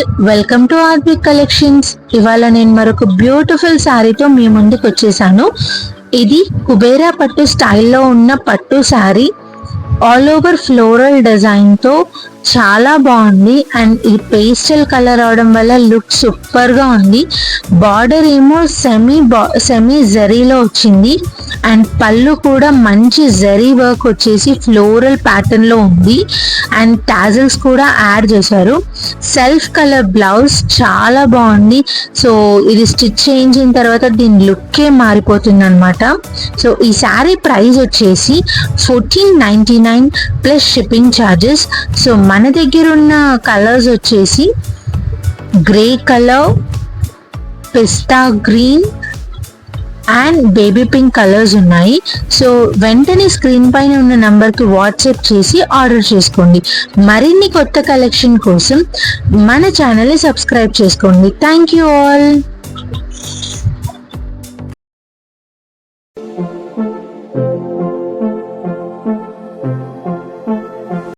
All welcome to ఆర్బిక్ collections. ఇవాళ నేను మరొక బ్యూటిఫుల్ శారీతో మీ ముందుకు వచ్చేసాను. ఇది కుబేరా పట్టు స్టైల్లో ఉన్న పట్టు శారీ. ఆల్ ఓవర్ ఫ్లోరల్ డిజైన్తో చాలా బాగుంది. అండ్ ఈ పేస్టల్ కలర్ అవడం వల్ల లుక్ సూపర్గా ఉంది. బార్డర్ ఏమో సెమీ బా సెమీ జరీలో వచ్చింది. అండ్ పళ్ళు కూడా మంచి జరీ వర్క్ వచ్చేసి ఫ్లోరల్ ప్యాటర్న్లో ఉంది. అండ్ టాజల్స్ కూడా యాడ్ చేశారు. సెల్ఫ్ కలర్ బ్లౌజ్ చాలా బాగుంది. సో ఇది స్టిచ్ చేయించిన తర్వాత దీని లుక్కే మారిపోతుంది అనమాట సో ఈ శారీ ప్రైస్ వచ్చేసి fourteen ninety nine plus shipping charges so మన దగ్గర ఉన్న కలర్స్ వచ్చేసి grey colour pista green and baby pink colours ఉన్నాయి. సో వెంటనే స్క్రీన్ పైన ఉన్న నంబర్కి వాట్సాప్ చేసి ఆర్డర్ చేసుకోండి. మరిన్ని కొత్త కలెక్షన్ కోసం మన ఛానల్ని సబ్స్క్రైబ్ చేసుకోండి. Thank you all.